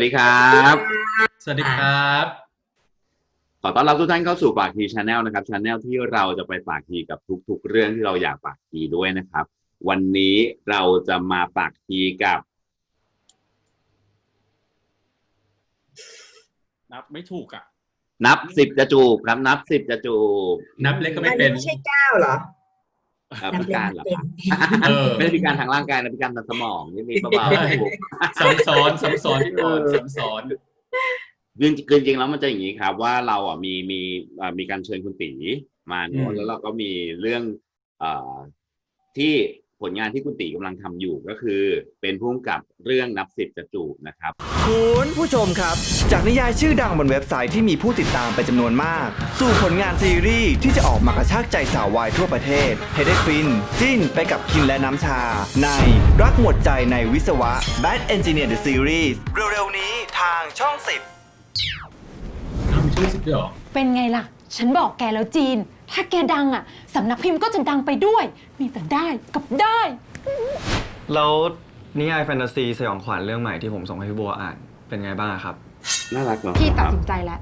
สวัสดีครับ สวัสดีครับ ขอต้อนรับทุกท่านเข้าสู่ปากทีชาแนลนะครับชาแนลที่เราจะไปปากทีกับทุก ๆ เรื่องที่เราอยากปากทีด้วยนะครับ วันนี้เราจะมาปากทีกับ นับไม่ถูกอะ นับสิบจะจูบครับนับสิบจะจูบนับเล็กก็อัไม่นเป็นี้น ไม่ใช่เก้าเหรอเอ่อนั พิเล่การนเหรอเป็นเออไม่ได้พิการทางร่างกายนะพิการทางสมองนี่มีเบาใช่ซ้ำซ้อนซ้ำซ้อนที่ก่อนซ้ำซ้อนๆจริงๆคือจริงๆแล้วมันจะอย่างนี้ครับว่าเราอะมีมีอ่ามีการเชิญคุณตีมาโน้นแล้วเราก็มีเรื่องเอ่อที่ ผลงานที่คุณตีกำลังทำอยู่ก็คือ เป็นผู้กำกับเรื่องนับสิบจะจูบนะครับ คุณผู้ชมครับ จากนิยายชื่อดังบนเว็บไซต์ที่มีผู้ติดตามเป็นจำนวนมาก สู่ผลงานซีรีส์ที่จะออกมากระชากใจสาววายทั่วประเทศให้ได้ฟิน จิ้นไปกับคินและน้ำชา ในรักหมดใจในวิศวะ Bad Engineer the Series เร็วๆนี้ทางช่อง 10อ้าวมีชื่อสิบด้วยเหรอ เป็นไงล่ะ ฉันบอกแกแล้วจีน ถ้าแกดังอะสำนักพิมพ์ก็จะดังไปด้วย มีแต่ได้กับได้ แล้วนิยายแฟนตาซีสยองขวัญเรื่องใหม่ที่ผมส่งให้พี่บัวอ่านเป็นไงบ้างครับ น่ารักเนาะพี่ตัดสินใจแล้ว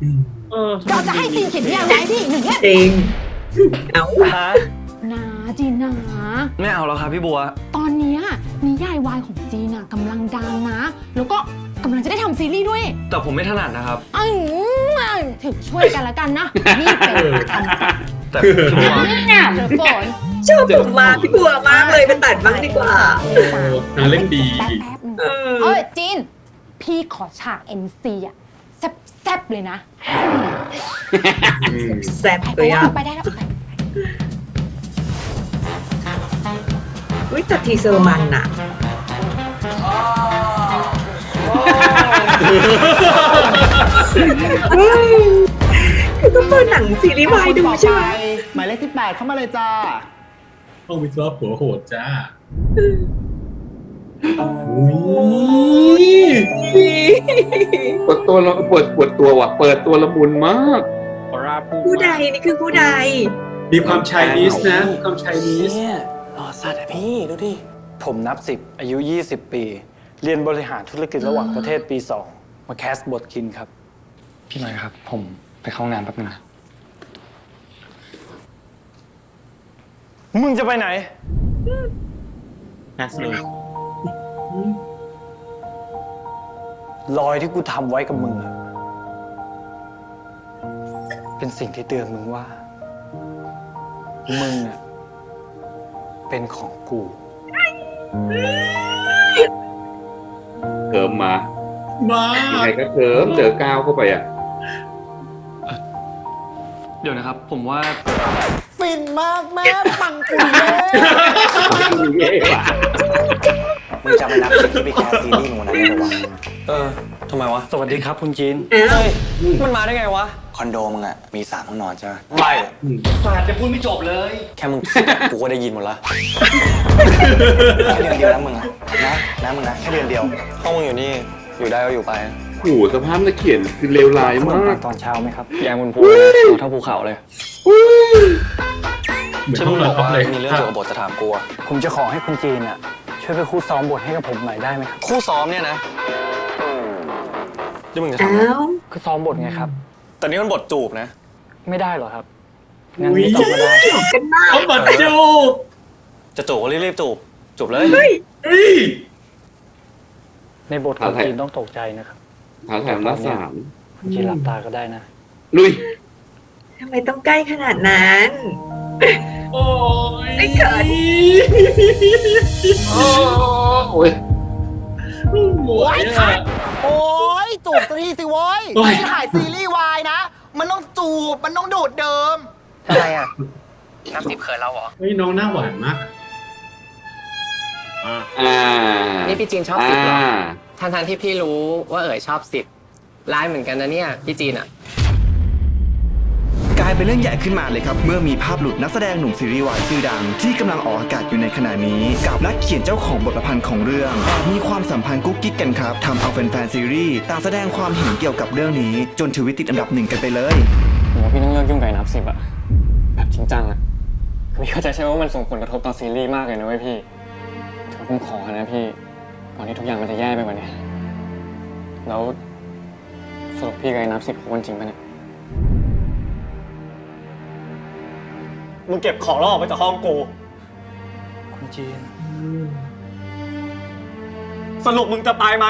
เออเราจะให้จีนเขียนนิยายไว้พี่หนึ่งเล่มจริงเอานะจีนนะไม่เอาแล้วครับพี่บัว ตอนเนี้ยนิยายวายของจีนอะกำลังดังนะ แล้วก็กำลังจะได้ทำซีรีส์ด้วยแต่ผมไม่ถนัดนะครับ อืมถึงช่วยกันแล้วกันนะนี่เป็นคำสั่ง แต่พี่บัวเธอฝนชอบผมมาพี่บัวมากเลยไปตัดบ้างดีกว่า โอ้นางเล่นดี แป๊บๆหนึ่งเออ เอ้ยจีน พี่ขอฉาก NC อะ แซ่บๆเลยนะ แซ่บไปเลยได้อะแล้วไปได้แล้วไปวิจัดทีเซอร์มันอะเฮ้ย คือก็เปิดหนังซีรีส์วายดูใช่ไหมหมายเลข18เข้ามาเลยจ้าห้องวิศวะผัวโหดจ้าอุ้ยปวดตัวแล้วปวดปวดตัวว่ะ เปิดตัวละมุนมากผู้ใดนี่คือผู้ใด มีความชายนิสนะมีความชายนิสเนี่ยหล่อสัตว์อะพี่ ดูดิ ผมนับสิบอายุ 20 ปี เรียนบริหารธุรกิจระหว่างประเทศปี 2 มาแคสบทคินครับ พี่หน่อยครับ ผม ไปเข้าห้องน้ำแป๊บนึงนะ มึงจะไปไหนรอยที่กูทำไว้กับมึงอะเป็นสิ่งที่เตือนมึงว่า มึงอะเป็นของกู เคิมมามาใครก็เคิมเจอก้าวเข้าไปอะ เดี๋ยวนะครับ ผมว่าฟินมากแม่ปังปุยเย่เย่ว่ะมึงจำไว้นะที่ไปแคสซีรีส์มึงวันนั้นได้ปะวะเออทำไมวะ สวัสดีครับคุณจีนอ้าวมันมาได้ไงวะ คอนโดมึงอะมีสามห้องนอนใช่ไหมไม่สาดจะพูดไม่จบเลย แค่มึงคิดอะกูก็ได้ยินหมดละแค่เดือนเดียวนะมึงอะนะนะมึงนะแค่เดือนเดียวห้องมึงอยู่นี่อยู่ได้ก็อยู่ไป โอ้โหสภาพนักเขียนคือเลวร้ายขนมามปัก งตอนเช้าไหมครับแยงบนภูเอาเท่าภูเขาเลยเหมือนฉันห้องบเราอกออฟว่าเลยมีเรื่องเกี่ยวกับบทจะถามกูอะผมจะขอให้คุณจีนอะช่วยไปคู่ซ้อมบทให้กับผมหน่อยได้ไหมครับคู่ซ้อมเนี่ยนะที่มึงจะทำอะไรอ้าวคือซ้อมบทไงครับ แต่นี่มันบทจูบนะ ไม่ได้เหรอครับงั้นไม่ต้องก็ได้หลอกกันมากเขาบัดจูบจะจูบก็รีบๆจูบจูบเลย เฮ้ย ในบทคุณจีนต้องตกใจนะครับ ท้าทายอำนาจสามคุณจีนหลับตาก็ได้นะ ลุยทำไมต้องใกล้ขนาดนั้น โอ้ยไอ้เขิน โอ้ยโอ้ยอะโอ้ยจูบสักทีสิโว้ยโอ้ยนี่ถ่ายซีรีส์วายนะ มันต้องจูบ มันต้องดูดเดิมทำไมอะ น้ำสิบเขินเราเหรอ เฮ้ยน้องหน้าหวานมาก อ่า นี่พี่จีนชอบสิบเหรอ อ่าทั้งทที่พี่รู้ว่าเอ๋ยชอบสิบร้ายเหมือนกันนะเนี่ยพี่จีนอะกลายเป็นเรื่องใหญ่ขึ้นมาเลยครับ เมื่อมีภาพหลุดนักแสดงหนุ่มซีรีส์วายชื่อดัง ที่กำลังออกอากาศอยู่ในขณะนี้ กับนักเขียนเจ้าของบทประพันธ์ของเรื่องแอบมีความสัมพันธ์กุ๊กกิ๊กกันครับทำเอาแฟนๆซีรีส์ต่างแสดงความเห็นเกี่ยวกับเรื่องนี้ จนทวิตติดอันดับหนึ่งกันไปเลย ผมว่าพี่ต้องเลิกยุ่งกับไอ้นับสิบอะแบบจริงจังอะคือพี่เข้าใจใช่ไหมว่ามันส่งผลกระทบต่อซีรีส์มากเลยนะเว้ยพี่ถือว่าผมขอนะพี่ ก่อนที่ทุกอย่างมันจะแย่ไปกว่านี้ผมแล้วสรุปพี่กับไอ้นับสิบคนจริงปะเนี่ย มึงเก็บของแล้วออกไปจากห้องกู คุณจีน สรุปมึงจะไปไหม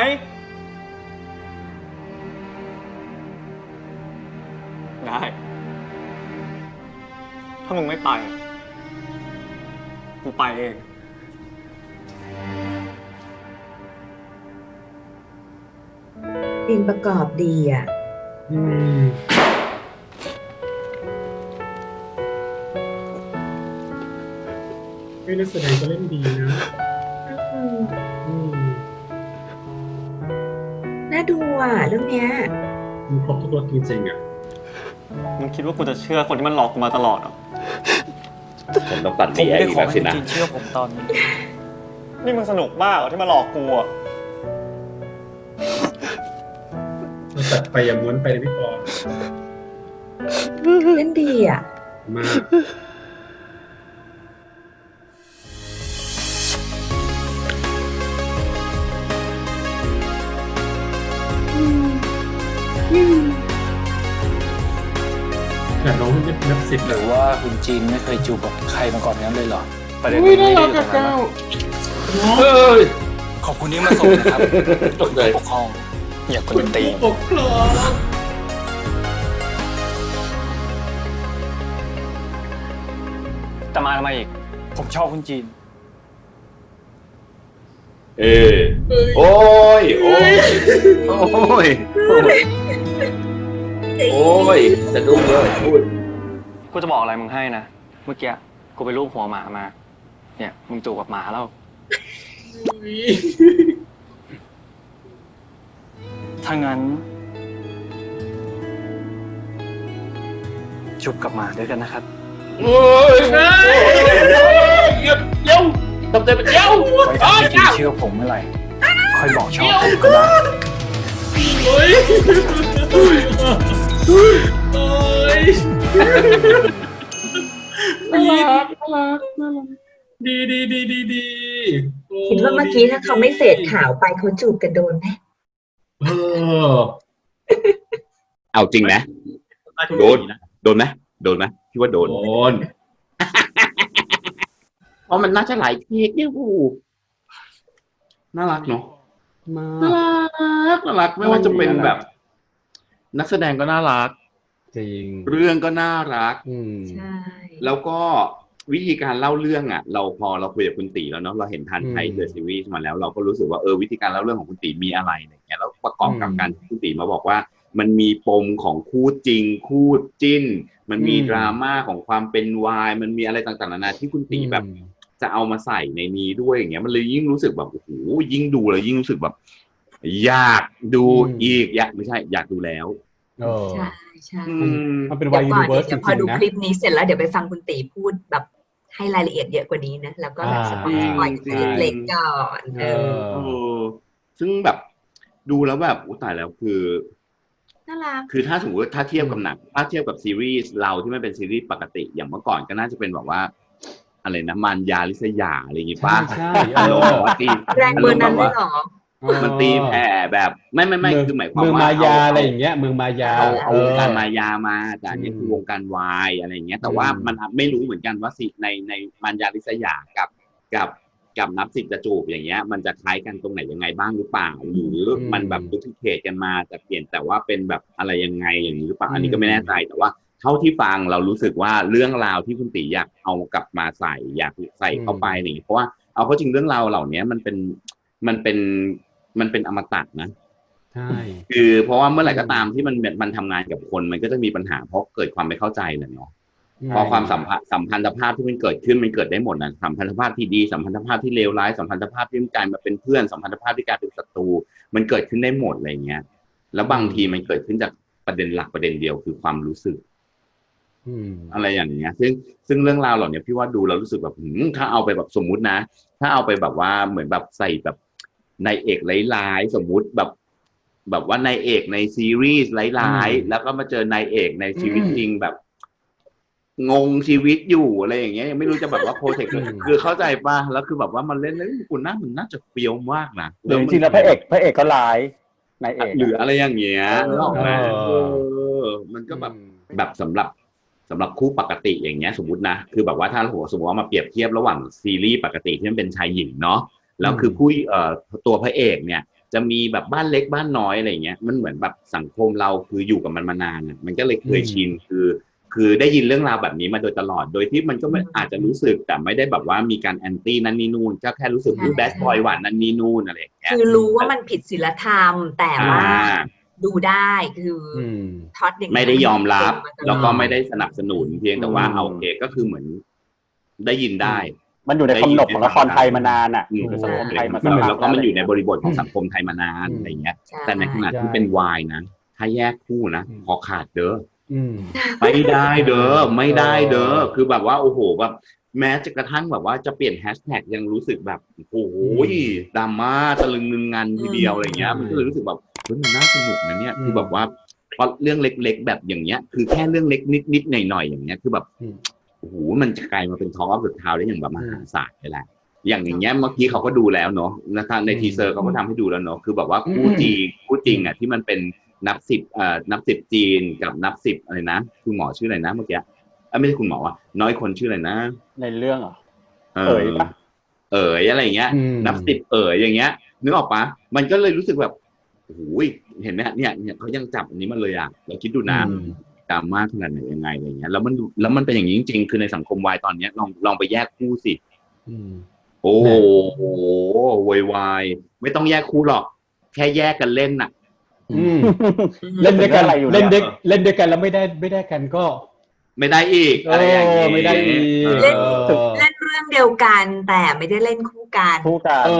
ได้ ถ้ามึงไม่ไป กูไปเอง เพลงประกอบดีอะ อืม ไม่นักแสดงก็เล่นดีนะ อืมอืมน่าดูอะ เรื่องเนี้ยมีครบทุกรสจริงๆอะ มึงคิดว่ากูจะเชื่อคนที่มันหลอกกูมาตลอดเหรอผมต้องตัดผมเลียไม่ได้อีกขอแล้วให้สิคุณนะ จีนเชื่อผมตอนนี้ นี่มึงสนุกมากเหรอที่มาหลอกกูอะ ตัดไปอย่าม้วนไปเลยพี่ปอเล่นดีอะ มากแต่น้องไม่นับสิบหเลรืยอว่าคุณจีนไม่เคยจูบกับใครมาก่อนนั้นเลยเหรอประเด็นอุ้ยมันน่าไม่ได้รักอยู่ตรอะงนั้นเก้าหรอกเฮ้ยขอบคุณที่มาส่งนะครับตกใจ ผู้ปกครอง อย่ากวนตีนปกครองจะมาทำไมอีก ผมชอบคุณจีน เออโอ้ย โอ้ย โอ้ย โอ้ยสะดุ้งเลยพูดกูจะบอกอะไรมึงให้นะ เมื่อกี้กูไปรูปหัวหมามา เนี่ย มึงจูบกับหมาแล้ว ถ้างั้นจูบกับหมาด้วยกันนะครับโอ้ยเดี๋ยวเดี๋ยวตบใจมันเดี๋ยวไว้ถ้าคุณจีนเชื่อผมเมื่อไหร่ ค่อยบอกชอบผมก็ได้โอ้ยโอ้ยน่ารักน่ารักน่ารักดีดีดีดีดีโคิดว่าเมื่อกี้ถ้าเขาไม่เสดข่าวไปเขาจูบกันโดนไหม เออเอาจริงไหมโดนโดนไหมโดนไหมพี่ว่าโดโดนนเพราะมันน่าจะหลายเทคเนี่ยโอ้โหน่ารักเนาะมาน่ารักน่ารักไม่ว่าจะเป็นแบบ นักแสดงก็น่ารัก จริง เรื่องก็น่ารัก อืม ใช่ แล้วก็ วิธีการเล่าเรื่องอะ เราพอเราคุยกับคุณตีแล้วเนาะเราเห็นทันไทยอืมเดอะซีรีส์มาแล้วเราก็รู้สึกว่าเออวิธีการเล่าเรื่องของคุณตีมีอะไรอะไรเงี้ยแล้วประกอบกับอืมการที่คุณตีมาบอกว่า มันมีปมของคู่จริง คู่จิ้น มันมีอืมดราม่าของความเป็นวายมันมีอะไรต่างๆนานาที่คุณตีแบบจะเอามาใส่ในนี้ด้วยอย่างเงี้ยมันเลยยิ่งรู้สึกแบบโอ้โหยิ่งดูแล้วยิ่งรู้สึกแบบ อยากดูอืมอีกอยากไม่ใช่ อยากดูแล้วเออใช่ใช่อืมมันเป็นเดี๋วายยวยูก่อนนิเวิร์สจเดี๋ยวพริองดูๆนะคลิปนี้เสร็จแล้วเดี๋ยวไปฟังคุณตีพูดแบบ ให้รายละเอียดเยอะกว่านี้นะ แล้วก็แบบอ่าสปอยสปอยจริงนิดเล็กก่อนเอเอออเออซึ่งแบบดูแล้วแบบอุยตายแล้วคือน่ารักคือถ้าสมมติว่าถ้าเทียบกับหนังถ้าเทียบกับซีรีส์เราที่มันเป็นซีรีส์ปกติ อย่างเมื่อก่อนก็น่าจะเป็นแบบว่าอะไรนะมารยาลิษยาอะไรอย่างงี้ป้าใช่อารมณ์แบบว่าตีแรงเบอร์นั้นเลยเหรอ มันตีแผ่แบบไม่ไม่ไม่คือหมายความเมืองว่ามายาเอะไรอย่างเงี้ยเมืองมายาเอาเอาวงการเออมายามาแต่อันนี้อืมคือวงการวายอะไรอย่างเงี้ย แต่ว่าอืมมันไม่รู้เหมือนกันว่าสิในในมารยาลิษยากับกับกับนับสิบจะจูบอย่างเงี้ย มันจะคล้ายกันตรงไหนยังไงบ้างหรือเปล่า หรือมันแบบดูทิเคตกันมาแต่เปลี่ยนแต่ว่าเป็นแบบอะไรยังไงอย่างนี้หรือเปล่าอันนี้ก็ไม่แน่ใจแต่ว่าเท่าที่ฟังเรารู้สึกว่าเรื่องราวที่คุณตีอยากเอากลับมาใส่อยากใส่เข้าไปอะไรอย่างเงี้ยเพราะว่าเอาเข้าจริงเรื่องราวเหล่านี้มันเป็นมันเป็น มันเป็นอมตะนะใช่คือเพราะว่าเมื่อไหร่ก็ตามที่มันมันทำงานกับคน มันก็จะมีปัญหาเพราะเกิดความไม่เข้าใจแหละเนาะเพราะความสัมพันธ์สัมพันธภาพที่มันเกิดขึ้นมันเกิดได้หมดนะสัมพันธภาพที่ดีสัมพันธภาพที่เลวร้ายสัมพันธภาพที่มันกลายมาเป็นเพื่อนสัมพันธภาพที่กลายเป็นศัตรูมันเกิดขึ้นได้หมดอะไรเงี้ย แล้วบางทีมันเกิดขึ้นจากประเด็นหลักประเด็นเดียวคือความรู้สึกอืมอะไรอย่างเงี้ย ซึ่งซึ่งเรื่องราวเหล่านี้พี่ว่าดูแล้วรู้สึกแบบหืมถ้าเอาไปแบบสมมุตินะ ถ้าเอาไปแบบว่าเหมือนแบบใส่แบบ นายเอกร้ายๆ สมมุติแบบแบบว่านายเอกในซีรีส์ร้ายอืมๆแล้วก็มาเจอนายเอกในชีวิตอืมจริงแบบ งงชีวิตอยู่อะไรอย่างเงี้ยยังไม่รู้จะแบบว่าโปรเทคคือเข้าใจป่ะแล้วคือแบบว่ามันเล่นแล้วคุณน่ามันน่าจะเฟี้ยวมากนะหรือจริงๆแล้วพระเอกพระเอกก็ร้ายนายเอกหรืออะไรอย่างเงี้ยนึกออกไหมเอเอออมันก็แบบแบบสำหรับสำหรับคู่ปกติอย่างเงี้ย สมมตินะคือแบบว่าถ้าหัวสมมติว่ามาเปรียบเทียบระหว่างซีรีส์ปกติที่มันเป็นชายหญิงเนาะ แล้วคือผู้เอ่อตัวพระเอกเนี่ย จะมีแบบบ้านเล็กบ้านน้อยอะไรเงี้ยมันเหมือนแบบสังคมเราคืออยู่กับมันมานานอะมันก็เลยเคยชินคือ คือได้ยินเรื่องราวแบบนี้มาโดยตลอด โดยที่มันก็ไม่อาจจะรู้สึกแต่ไม่ได้แบบว่ามีการแอนตี้นั่นนี่นู่นก็แค่รู้สึกว่าแบดบอยหวานนั่นนี่นู่นอะไรอย่างเงี้ยคือรู้ว่ามันผิดศีลธรรมแต่ว่าอ่าดูได้คืออืมท็อตอย่างนั้นไม่ได้ยอมรับเป็นมาตลอดแล้วก็ไม่ได้สนับสนุนเพียงแต่ว่าอืมเอาโอเคก็คือเหมือนได้ยินได้ มันอยู่ในขนบของละครไทยมานานอะอืมอยู่ในสังคมไทยมาแล้วสักพักแล้วก็มันอยู่ในบริบทของสังคมไทยมานานอืมอะไรเงี้ยใช่แต่ในขณะที่เป็นวายนะถ้าแยกคู่นะอืมพอขาดเด้ออืมไม่ได้เด้อไม่ได้เด้อคือแบบว่าโอ้โหแบบแม้จะกระทั่งแบบว่าจะเปลี่ยนแฮชแท็กยังรู้สึกแบบโอ้โหดราม่าตะลึงงึงงันทีเดียวอะไรเงี้ยอืมมันก็เลยรู้สึกแบบเฮ้ยมันน่าสนุกนะเนี่ยอืมคือแบบว่าเพราะเรื่องเล็ก ๆ แบบอย่างเงี้ย คือแค่เรื่องเล็กนิดๆหน่อยๆอย่างเงี้ยคือแบบอืม โอ้โหมันจะกลายมาเป็นท้องอัพสุดท้ายได้อย่างแบบมหาศาลเลยแหละอย่างอย่างเงี้ยเมื่อกี้เขาก็ดูแล้วเนาะนะครับในอืมทีเซอร์เขาก็ทำให้ดูแล้วเนาะคือแบบว่าคู่อืมจริงคู่จริงอะที่มันเป็นนับสิบเอ่อนับสิบจีนกับนับสิบอะไรนะคุณหมอชื่ออะไรนะเมื่อกี้เอ้ยไม่ใช่คุณหมอว่ะน้อยคนชื่ออะไรนะ ในเรื่องเหรอเอเอ๋อยปะเอ๋ยอะไรอย่างเงี้ยอืมนับสิบเอ๋ยอย่างเงี้ยนึกออกปะมันก็เลยรู้สึกแบบโอ้โหเห็นไหมฮะเนี่ยเนี่ยเขายังจับอันนี้มาเลยอะเราคิดดูนะอืม ดราม่าขนาดไหนยังไงอะไรเงี้ยแล้วมันดูแล้วมันเป็นอย่างนี้จริงๆ คือในสังคมวายตอนเนี้ยลองลองไปแยกคู่สิอืมโอ้โหโวยวายไม่ต้องแยกคู่หรอก แค่แยกกันเล่นน่ะอืมเล่นด้วยกันอะไรอยู่เนี่ยเล่นด้วยเล่นด้วยกันแล้วไม่ได้ไม่ได้กันก็ ไม่ได้อีกอะไรอย่างเองี้อไม่ได้อีกเออเล่นเออเล่นเรื่องเดียวกันแต่ไม่ได้เล่นคู่กัน คู่กันเอ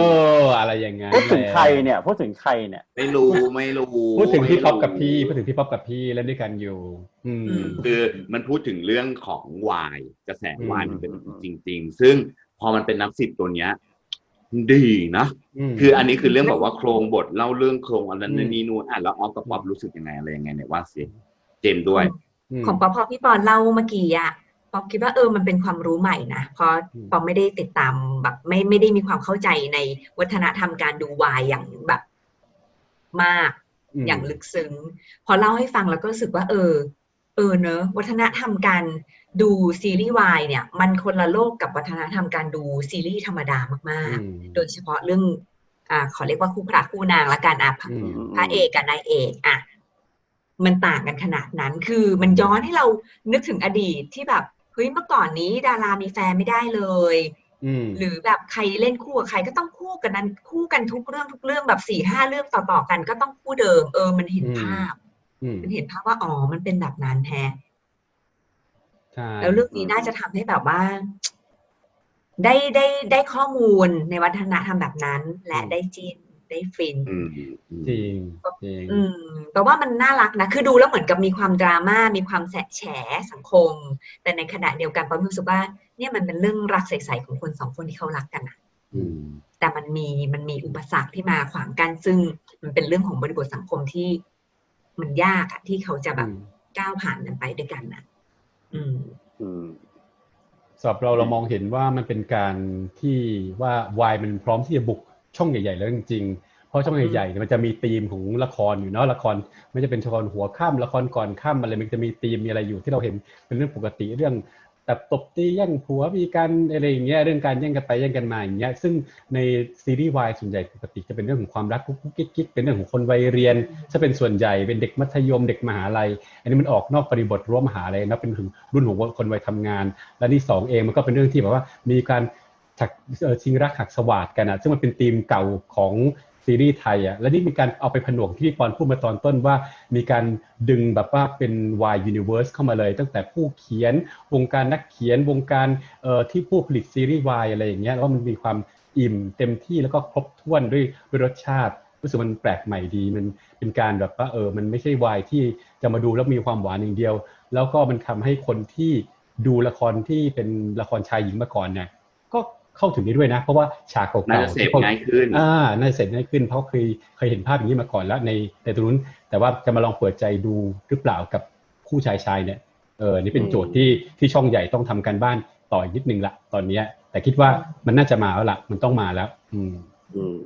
อ อะไรอย่างงั้นพูดถึงแหละใครเนี่ยพูดถึงใครเนี่ย ไม่รู้ไม่รู้พูดถึงพี่ป๊อปกับไม่รู้พี่พูดถึงพี่ป๊อปกับพี่เล่นด้วยกันอยู่ อืมอืมคือมันพูดถึงเรื่องของวายกระแสวายอืมมันเป็นจริง ๆ ซึ่งพอมันเป็นนับสิบตัวเนี้ยดีนะมคืออันนี้คือเรื่องแบบว่าโครงบทเล่าเรื่องโครงอะไรอืมนี่นู่นอะแล้วออฟกับป๊อปรู้สึกยังไงอะไรยังไงเนี่ยว่าสิเจมส์ด้วยมของป๊อปพอพี่ปอนเล่าเมื่อกี้อะ ป๊อปคิดว่าเออมันเป็นความรู้ใหม่นะเพราะอืมป๊อปไม่ได้ติดตามแบบไม่ไม่ได้มีความเข้าใจในวัฒนธรรมการดูวายอย่างแบบมากมอย่างลึกซึ้ง พอเล่าให้ฟังแล้วก็รู้สึกว่า เออ เออเนอะวัฒนธรรมการดูซีรีส์วายเนี่ย มันคนละโลกกับวัฒนธรรมการดูซีรีส์ธรรมดามากอืมๆโดยเฉพาะเรื่อง อ่า ขอเรียกว่าคู่พระคู่นางละกันอะอืมพระเอกกับนายเอกอะมันต่างกันขนาดนั้น คือมันย้อนให้เรานึกถึงอดีตที่แบบเฮ้ยเมื่อก่อนนี้ดารามีแฟนไม่ได้เลยอืมหรือแบบใครเล่นคู่กับใครก็ต้องคู่กันนั้นคู่กันทุกเรื่องทุกเรื่องแบบสี่ห้าเรื่องต่อๆกันก็ต้องคู่เดิม เออมันเห็นอืมภาพอืมมันเห็นภาพว่าอ๋อมันเป็นแบบนั้นแท้ใช่แล้วเรื่องนี้น่าจะทำให้แบบว่า ได้ได้ได้ข้อมูลในวัฒนธรรมแบบนั้น และได้จินได้ฟินอืมจริงจริง อืมแต่ว่ามันน่ารักนะ คือดูแล้วเหมือนกับมีความดราม่า มีความแสะแฉสังคม แต่ในขณะเดียวกันปอมรู้สึกว่าเนี่ยมันเป็นเรื่องรักใสๆของคนสองคนที่เขารักกันอะอืมแต่มันมีมันมีอุปสรรคที่มาขวางกันซึ่งมันเป็นเรื่องของบริบทสังคมที่มันยากอะที่เขาจะแบบก้าวผ่านกันไปด้วยกันนะอืมอืมสำหรับเราเรามองเห็นว่ามันเป็นการที่ว่าวายมันพร้อมที่จะบุกช่องใหญ่ ๆ แล้วจริงๆ เพราะช่องใหญ่ๆเนี่ยมันจะมีธีมของละครอยู่เนาะละครไม่จะเป็นละครหัวค่ำละครก่อนค่ำอะไรมันจะมีธีมมีอะไรอยู่ที่เราเห็นเป็นเรื่องปกติเรื่องแต่ตบตีแย่งผัวมีการอะไรอย่างเงี้ยเรื่องการแย่งกันไปแย่งกันมาอย่างเงี้ยซึ่งในซีรีส์วายส่วนใหญ่ปกติจะเป็นเรื่องของความรักกุ๊กกุ๊กกิ๊กกิ๊กเป็นเรื่องของคนวัยเรียนจะเป็นส่วนใหญ่เป็นเด็กมัธยมเด็กมหาลัย อันนี้มันออกนอกบริบทรั้วมหาลัยนะเป็นถึงรุ่นของคนวัยทำงาน และนี่สองเองมันก็เป็นเรื่องที่แบบว่ามีการถักเอ่อชิงรักหักสวาดกันอะซึ่งมันเป็นธีมเก่าของ ซีรีส์ไทยอะและนี่มีการเอาไปผนวกที่พี่ปอนพูดมาตอนต้นว่า มีการดึงแบบว่าเป็น Y Universe เข้ามาเลย ตั้งแต่ผู้เขียนวงการนักเขียนวงการเอ่อที่ผู้ผลิตซีรีส์วายอะไรอย่างเงี้ยแล้วมันมีความอิ่มเต็มที่แล้วก็ครบถ้วนด้วยรสชาติรู้สึกมันแปลกใหม่ดีมันเป็นการแบบว่าเออมันไม่ใช่วายที่จะมาดูแล้วมีความหวานอย่างเดียว แล้วก็มันทำให้คนที่ดูละครที่เป็นละครชายหญิงมาก่อนเนี่ย เข้าถึงได้ด้วยนะ เพราะว่าฉากเก่าๆน่าจะเสพที่เขาง่ายขึ้นอ่าน่าจะเสพง่ายขึ้น เพราะเคยเคยเห็นภาพอย่างนี้มาก่อนแล้วในในตรงนู้น แต่ว่าจะมาลองเปิดใจดูหรือเปล่ากับคู่ชายชายเนี่ยเออนี่เป็นโจทย์ที่ที่ช่องใหญ่ต้องทำการบ้านต่ออีกนิดนึงละตอนเนี้ย แต่คิดว่ามันน่าจะมาแล้วละมันต้องมาแล้ว อืมอืม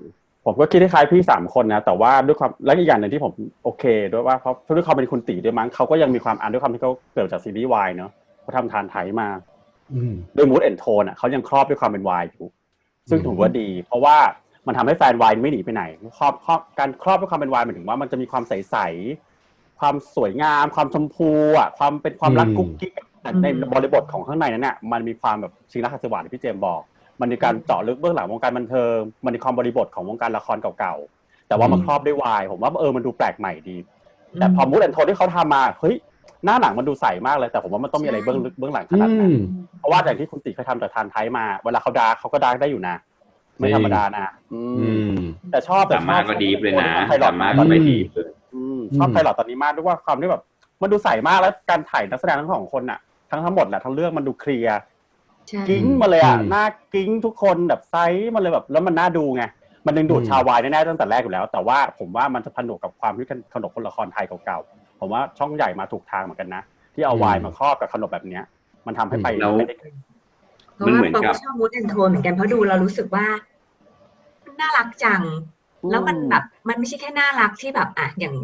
ผมก็คิดคล้ายๆพี่สามคนนะแต่ว่าด้วยความและอีกอย่างหนึ่งที่ผมโอเค ด้วยว่าเพราะด้วยความเป็นคุณตีด้วยมั้งเขาก็ยังมีความอ่านด้วยความที่เขาเกิดจากซีรีส์วายเนาะเขาทำทานไทยมาอืม ด้วยมูดแอนโทนอะเขายังครอบด้วยความเป็นวายอยู่ ซึ่งอืมถือว่าดี เพราะว่ามันทำให้แฟนวายไม่หนีไปไหนครอบครอบการครอบด้วยความเป็นวายหมายถึงว่ามันจะมีความใสๆความสวยงาม ความชมพูอะความเป็นความรักกุ๊กกิ๊กแต่ในบริบทของข้างในนั้นน่ะมันมีความแบบชิงรักหัสวรรค์ที่พี่เจมส์บอก มันมีการเจาะลึกเบื้องหลังวงการบันเทิง มันมีความบริบทของวงการละครเก่าๆแต่ว่ามันครอบด้วยวายผมว่าเออมันดูแปลกใหม่ดี แต่พอมูดแอนโทนที่เขาทำมาเฮ้ย หน้าหนังมันดูใสมากเลยแต่ผมว่ามันต้องมีอะไรเบื้องลึกเบื้องหลังขนาดอืนั้นมเพราะว่าอย่างที่คุณติเคยทำแต่ทานไทยมา เวลาเขาดาร์กเขาก็ดาร์กได้อยู่นะ ไม่ธรรมดานะอืมอืมแต่ชอบแต่สาชมาอรบถก็ดีเลยนะไพลอตสามารถตอนก็ไปนี้ดีเลยอืมชอบไพลอตตอนนี้มากด้วยว่าความที่แบบ มันดูใสมากแล้วการถ่ายนักแสดงทั้งสองคนน่ะ ทั้งทั้งหมดแหละทั้งเรื่องมันดูเคลียร์ใช่กิ้งมาเลยอะอืมหน้ากิ้งทุกคนแบบไซส์มาเลยแบบ แล้วมันน่าดูไงมันดึงดูดอืมชาววายแน่ๆตั้งแต่แรกอยู่แล้ว แต่ว่าผมว่ามันจะผนวกกับความที่ขนบคนละครไทยเก่าๆ ผมว่าช่องใหญ่มาถูกทางเหมือนกันนะ ที่เอาวายมาครอบกับขนบแบบเนี้ย มันทำให้ไปแล้วไม่ได้ไกลเพราะมันว่าเหมือนปอกับก็ชอบมูดแอนโทนเหมือนกันเพราะดูเรารู้สึกว่ามันน่ารักจัง แล้วมันแบบมันไม่ใช่แค่น่ารักที่แบบอะอย่าง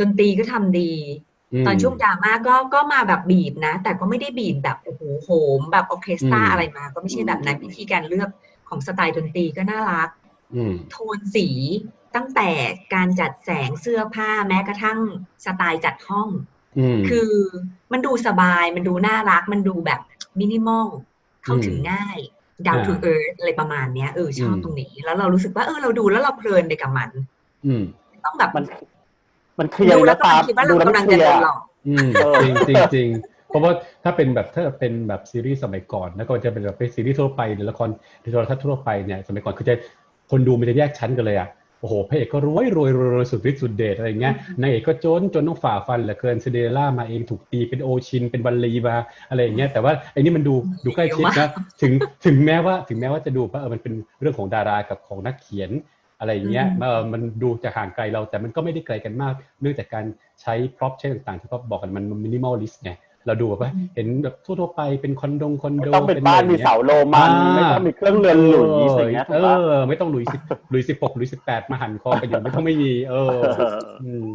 ดนตรีก็ทำดีมตอนช่วงดราม่าก็ก็มาแบบบีบนะ แต่ก็ไม่ได้บีบแบบโอ้โหโหมแบบออร์เคสตราอืมอะไรมา ก็ไม่ใช่แบบนั้นวิธีการเลือกของสไตล์ดนตรีก็น่ารักอืมโทนสี ตั้งแต่การจัดแสงเสื้อผ้าแม้กระทั่งสไตล์จัดห้องอืมคือมันดูสบายมันดูน่ารัก มันดูแบบมินิมอลเข้าถึงอืมง่าย down to อ่า earth อะไรประมาณเนี้ยเออชอบอืมตรงนี้ แล้วเรารู้สึกว่าเออเราดูแล้วเราเพลินไปกับมัน อืมต้องแบบมันมันเคลียร์ดูแล้วตามกำลังคิดว่าดูเราแล้วมักำลันงเคลีจะยโดร์นหลอกอืมเออจริงจริงจริงเพราะว่าถ้าเป็นแบบถ้าเป็นแบบซีรีส์สมัยก่อนแล้วก็จะเป็นแบบเป็นซีรีส์ทั่วไปหรือละครหรือโทรทัศน์ทั่วไปเนี่ยสมัยก่อนคือจะคนดูมันจะแยกชั้นกันเลยอะ โอ้โหพระเอกก็รวยรวยรวยรวยสุดฤทธิ์สุดเดชอะไรเงี้ยนางเอกก็จนจนต้องฝ่าฟันเหลือเกินซินเดอเรลล่ามาเองถูกตีเป็นโอชินเป็นบัลลีมาอะไรอย่างเงี้ยแต่ว่าไอ้นี่มันดูดูใกล้ชิดนะถึงถึงแม้ว่าถึงแม้ว่าจะดูว่าเออมันเป็นเรื่องของดารากับของนักเขียนอะไรอย่างเงี้ยอืมเออมันดูจะห่างไกลเราแต่มันก็ไม่ได้ไกลกันมาก เนื่องจากการใช้พร็อพใช้ต่างๆที่เขาบอกกันมันมินิมอลลิสต์ไง เราดูแบบว่าเห็นแบบทั่วๆไปเป็นคอนโดงคอนไม่โดต้องเป็นบ้านมีเสาโลมันอ่าไม่ต้องมีเครื่องเรือนหลุยส์อย่างเงี้ยถูเอกปะอไม่ต้องหลุยสิบหลุยสิบหกหลุยสิบแปดมาหันคอกันอยู่ไม่ต้องไม่มี เอออืม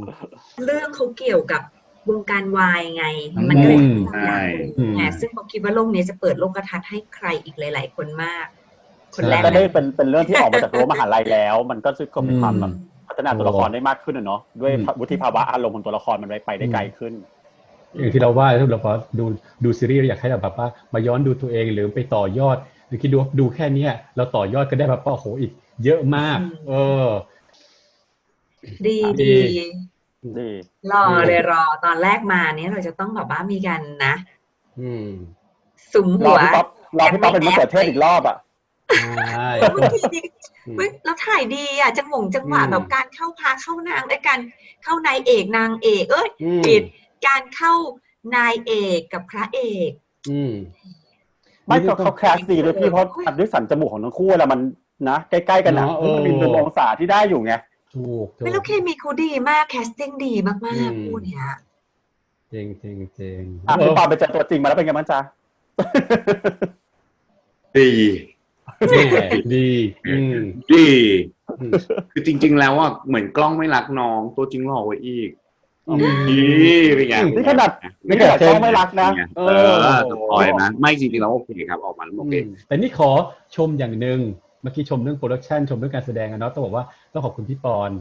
เรื่องเขาเกี่ยวกับวงการวายไงอืมมันก็เลยใช่ทำให้เราอยากอืรู้มไงซึ่งผมคิดว่าโลกนี้จะเปิดโลกทัศน์ให้ใครอีกหลาย ๆ คนมาก คนแรกก็ได้นะเป็นเป็นเรื่องที่ออกมาจากรั้วมหาลัยแล้ว มันก็ก็มีความแบบพัฒนาตัวละครได้มากขึ้นอะเนาะด้วยอืมวุฒิภาวะอารมณ์ของตัวละครมันไปไปได้ไกลขึ้น อย่างที่เราว่าถ้าเราพอดูดูซีรีส์เราอยากให้เราแบบว่ามาย้อนดูตัวเองหรือไปต่อยอดหรือคิดดูว่าดูแค่เนี้ยเราต่อยอดก็ได้แบบว่าโอ้โหอีก เยอะมาก เออ ดีดีดีดีรอเลยรอตอนแรกมาเนี้ยเราจะต้องแบบว่ามีกันนะ อืมสุมรหัอวพี่ป๊อปรอพี่ป๊อปเป็นมะเขือเทศอีกรอบอะใช่บางทีนี่อืมเฮ้ยเราถ่ายดีอะจังหวงจังหวะอืมแบบการเข้าพาเข้านางและการเข้านายเอกนางเอกเอ้ยอืมผิด การเข้านายเอกกับพระเอก อืมไม่เขาเขาแคสดีด้วยพี่เพราะอัดด้วยสันจมูกของทั้งคู่แล้วมันนะใกล้ๆกันนะเนอะเออมันมีเป็นองศาที่ได้อยู่ไงถูกถูไม่กแล้วเคมีเขาดีมากแคสติ้งดีมากอืมๆคู่เนี้ยจริงจริงจริงอะพี่ปอไปเจอตัวจริงมาแล้วเป็นไงบ้างจ๊ะดีแน่ดีอืมดีอืมคือจริง ๆ แล้วอะเหมือนกล้องไม่รักน้อง ตัวจริงหล่อกว่าอีกอืม นี่เป็นไงนี่ขนาดนี่ขนาดช่องไม่รักนะ เออสปอยนะไม่จริงๆแล้วโอเคครับออกมาแล้วโอเคอืมแต่นี่ขอชมอย่างหนึ่งเมื่อกี้ชมเรื่องโปรดักชันชมเรื่องการแสดงอะเนาะต้องบอกว่าต้องขอบคุณพี่ปอน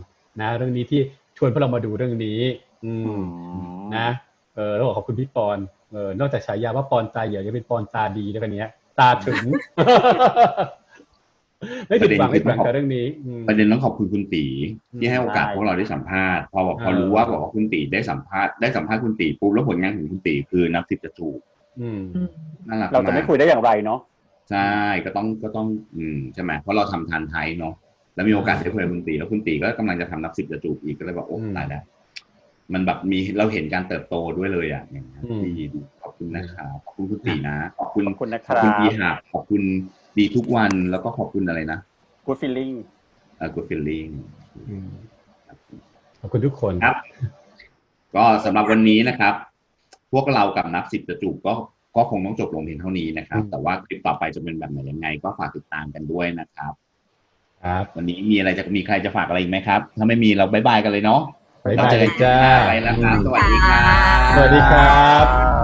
นะ เรื่องนี้ที่ชวนพวกเรามาดูเรื่องนี้ อืมนะเออต้องขอขอบคุณพี่ปอนเออนอกจากฉายาว่าปอนตาเหยียวยังเป็นปอนตาดีด้วยกันเนี้ยตาถึง ไม่ผิดหวังไม่ผิดหวังกับเรื่องนี้อืมประเด็นต้องขอบคุณคุณตีที่ให้โอกาสใช่พวกเราได้สัมภาษณ์พอบอกพอเออรู้ว่าบอกว่าคุณตีได้สัมภาษณ์ได้สัมภาษณ์คุณตีปุ๊บแล้วผลงานของคุณตีคือนับสิบจะถูกอืมอืมน่ารักเราจะไม่กคุยได้อย่างไรเนาะใช่ก็ต้องก็ต้อง อืมใช่ไหมเพราะเราทำทานไทยเนาะแล้วมีโอกาสได้คุยกับคุณตีแล้วคุณตีก็กำลังจะทำนับสิบจะจูบอีกก็เลยบอกโอ้อืมตายแล้วมันแบบมีเราเห็นการเติบโตด้วยเลยอะอย่างเงี้ยอืมดีดีขอบคุณนะครับขอบคุณคุณตีนะขอบคุณขอบคุณนะคขอบรัคุณบดีหาขอบคุณ ดีทุกวันแล้วก็ขอบคุณอะไรนะ good feeling เอ่อ good feeling อืมขอบคุณทุกคนครับ ก็สำหรับวันนี้นะครับ พวกเรากับนับสิบจะจูบก็ก็คงต้องจบลงเพียงเท่านี้นะครับอืมแต่ว่าคลิปต่อไปจะเป็นแบบไหนยังไง ก็ฝากติดตามกันด้วยนะครับ ครับ วันนี้มีอะไรจะมีใครจะฝากอะไรอีกไหมครับ ถ้าไม่มีเราบายบายกันเลยเนาะบ๊ายเราบายเจอกันจ้าอะไรนะครับสวัสดีครับ สวัสดีครับครับ